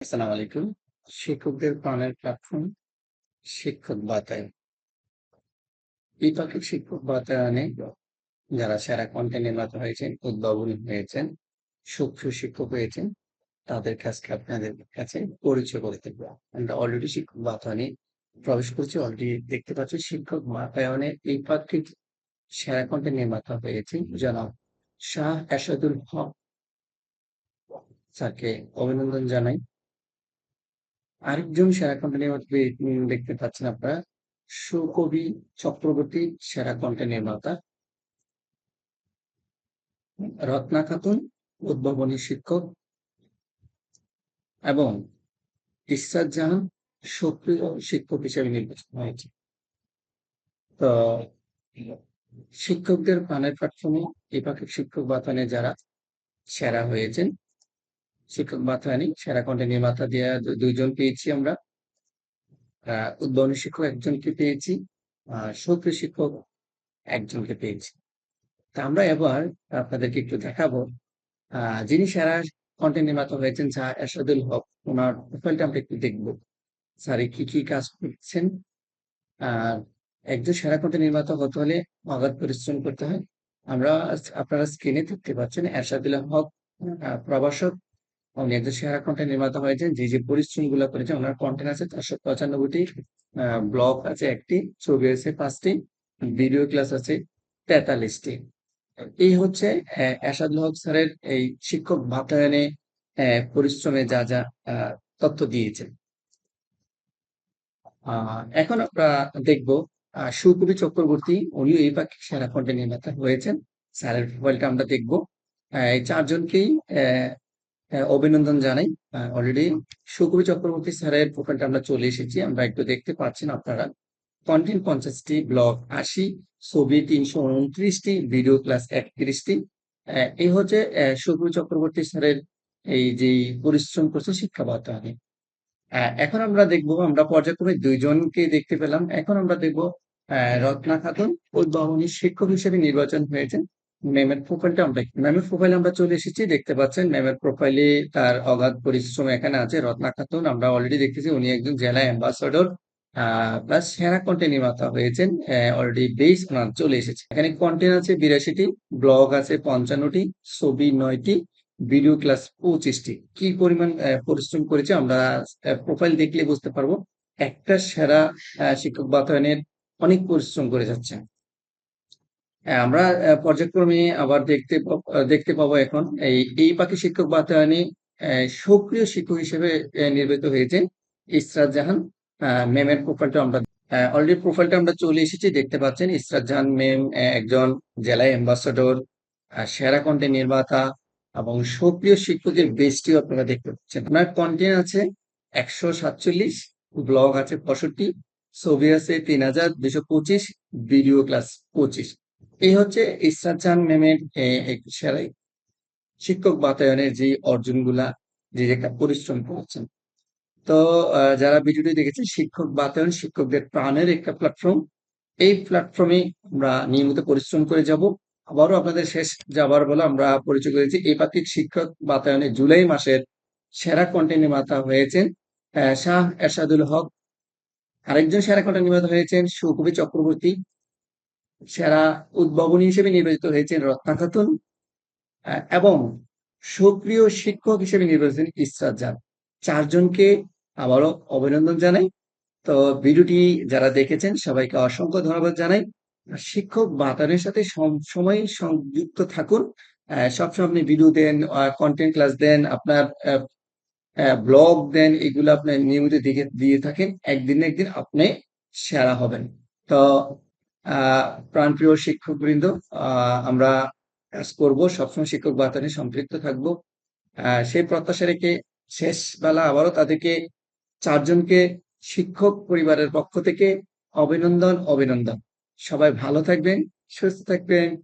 আসসালামু আলাইকুম। শিক্ষকদের প্রাণের প্ল্যাটফর্ম শিক্ষক বাতায়ন। পাখির শিক্ষক বাতায়নে যারা সেরা কন্টেন্ট নির্মাতা হয়েছেন, উদ্ভাবনী হয়েছেন সক্রিয় শিক্ষক হয়েছেন, তাদের কাছকে আপনাদের কাছে পরিচয় করে দেবো। আমরা অলরেডি শিক্ষক বাতায়নে প্রবেশ করছি অলরেডি দেখতে পাচ্ছি শিক্ষক বাতায়নে এই পাখির সেরা কন্টেন্ট নির্মাতা হয়েছেন জনাব শাহ এরশাদুল হক স্যারকে অভিনন্দন জানাই। আরেকজন সেরা কন্টেন্ট দেখতে পাচ্ছেন আপনারা, সুকবি চক্রবর্তী সেরা কন্টেন্ট নির্মাতা। রত্না খাতুন, উদ্ভাবনী শিক্ষক। এবং ইসরাত জাহান, সক্রিয় শিক্ষক হিসেবে নির্বাচিত হয়েছে। তো, শিক্ষকদের প্রাণের প্ল্যাটফর্মে এপাক্ষিক শিক্ষক বাতানে যারা সেরা হয়েছেন শিক্ষক বাতানি সেরা কন্টেন্ট নির্মাতা দিয়ে দুইজন পেয়েছি আমরা। উদ্ভাবনী শিক্ষক একজনকে পেয়েছি সক্রিয় শিক্ষক একজনকে পেয়েছি। তা আমরা এবার আপনাদেরকে একটু দেখাবো যিনি সেরা কন্টেন্ট নির্মাতা হয়েছেন যা এরশাদুল হক। ওনার প্রোফাইলটা আমরা একটু দেখব। স্যার কি কি কাজ করছেন? আর একজন সেরা কন্টেন্ট নির্মাতা হতে হলে অগাধ পরিশ্রম করতে হয়। আমরা আপনারা স্ক্রিনে দেখতে পাচ্ছেন, এরশাদুল হক প্রভাষক। একজন সেরা কন্টেন্ট নির্মাতা হয়েছেন যে যে পরিশ্রমগুলো করেছেন ওনার কন্টেন্ট আছে চারশো পঁচানব্বইটি ব্লগ আছে একটি ছবি আছে পাঁচটি ভিডিও ক্লাস আছে তেতাল্লিশটি। এই হচ্ছে এরশাদুল হক স্যারের এই শিক্ষক বাতায়নে আহ, পরিশ্রমে যা যা তথ্য দিয়েছেন। আহ, এখন আমরা দেখব সুকবি চক্রবর্তী উনিও এই পাখির সেরা কন্টেন্ট নির্মাতা হয়েছেন। স্যারের প্রোফাইলটা আমরা দেখব। এই চারজনকেই অভিনন্দন জানাই। অলরেডি সুকবি চক্রবর্তী স্যারের প্রোফাইলটা আমরা চলে এসেছি। আমরা একটু দেখতে পাচ্ছেন আপনারা। কন্টেন্ট পঞ্চাশটি ব্লগ আশি ছবি তিনশো উনত্রিশটি ভিডিও ক্লাস একত্রিশটি। এই হচ্ছে সুকবি চক্রবর্তী স্যারের এই যে পরিশ্রম করছে শিক্ষা বাতায়নে আহ, এখন আমরা দেখব আমরা পর্যায়ক্রমে দুইজনকে দেখতে পেলাম। এখন আমরা দেখব রত্না খাতুন উদ্ভাবনী শিক্ষক হিসেবে নির্বাচন হয়েছেন। ম্যামের প্রোফাইলটা আমরা ম্যামের প্রোফাইলে আমরা চলে এসেছি। দেখতে পাচ্ছেন, ম্যামের প্রোফাইলে তার অগাধ পরিশ্রম এখানে আছে। রত্না খাতুন আমরা অলরেডি দেখতেছি উনি একজন জেলা অ্যাম্বাসাডর প্লাস সেরা কন্টেন্ট নির্মাতা হয়েছেন অলরেডি বেস ওনার চলে এসেছে। এখানে কন্টেন্ট আছে বিরাশিটি ব্লগ আছে পঞ্চান্নটি, ছবি নয়টি ভিডিও ক্লাস পঁচিশটি। কি পরিমাণ পরিশ্রম করেছে আমরা প্রোফাইল দেখলে বুঝতে পারব। একটা সেরা শিক্ষক বাতায়নের অনেক পরিশ্রম করে যাচ্ছে। হ্যাঁ, আমরা পর্যায়ক্রমে আবার দেখতে দেখতে পাবো এখন এই এই পাখি শিক্ষক বাতায়নে সক্রিয় শিক্ষক হিসেবে নির্বাচিত হয়েছেন ইসরাত জাহান আহ, ম্যামের প্রোফাইলটা আমরা অলরেডি প্রোফাইলটা আমরা চলে এসেছি দেখতে পাচ্ছেন ইসরাত জাহান আহ, একজন জেলা অ্যাম্বাসাডর সেরা কন্টেন্ট নির্মাতা এবং সক্রিয় শিক্ষকের বেস্টিও আপনারা দেখতে পাচ্ছেন। আপনার কন্টেন্ট আছে একশো সাতচল্লিশ ব্লগ আছে পঁয়ষট্টি ছবি আছে তিন হাজার দুশো পঁচিশ ভিডিও ক্লাস পঁচিশ। এই হচ্ছে ইসরাত জাহান ম্যামের সেরাই শিক্ষক বাতায়নের যে অর্জনগুলা, যে একটা পরিশ্রম করেছেন। তো যারা ভিডিওটি দেখেছেন, শিক্ষক বাতায়ন শিক্ষকদের প্রাণের একটা প্ল্যাটফর্ম এই প্ল্যাটফর্মে আমরা নিয়মিত পরিশ্রম করে যাব। আবারও আপনাদের শেষ যাবার বলে আমরা পরিচয় করেছি এই পাক্ষিক শিক্ষক বাতায়নে জুলাই মাসের সেরা কন্টেন্ট নির্মাতা হয়েছেন শাহ এরশাদুল হক। আরেকজন সেরা কন্টেন্ট নির্মাতা হয়েছেন, সুকবি চক্রবর্তী। সেরা উদ্ভাবনী হিসেবে নির্বাচিত হয়েছেন রত্না খাতুন এবং সক্রিয় শিক্ষক হিসেবে নির্বাচিত ইসরাত জান। চারজনকে আবারও অভিনন্দন জানাই। তো ভিডিওটি যারা দেখেছেন, সবাইকে অসংখ্য ধন্যবাদ জানাই। শিক্ষক বাতানের সাথে সময় সংযুক্ত থাকুন। সবসময় আপনি ভিডিও দেন কন্টেন্ট ক্লাস দেন, আপনার ব্লগ দেন, এগুলো আপনি নিয়মিত দিকে দিয়ে থাকেন। একদিন একদিন আপনি সেরা হবেন। তো প্রাণপ্রিয় শিক্ষকবৃন্দ, আহ, আমরা কাজ করব, সবসময় শিক্ষক বার্তা নিয়ে সম্পৃক্ত থাকব। সেই প্রত্যাশা রেখে শেষ বেলা আবারও তাদেরকে চারজনকে শিক্ষক পরিবারের পক্ষ থেকে অভিনন্দন অভিনন্দন। সবাই ভালো থাকবেন, সুস্থ থাকবেন।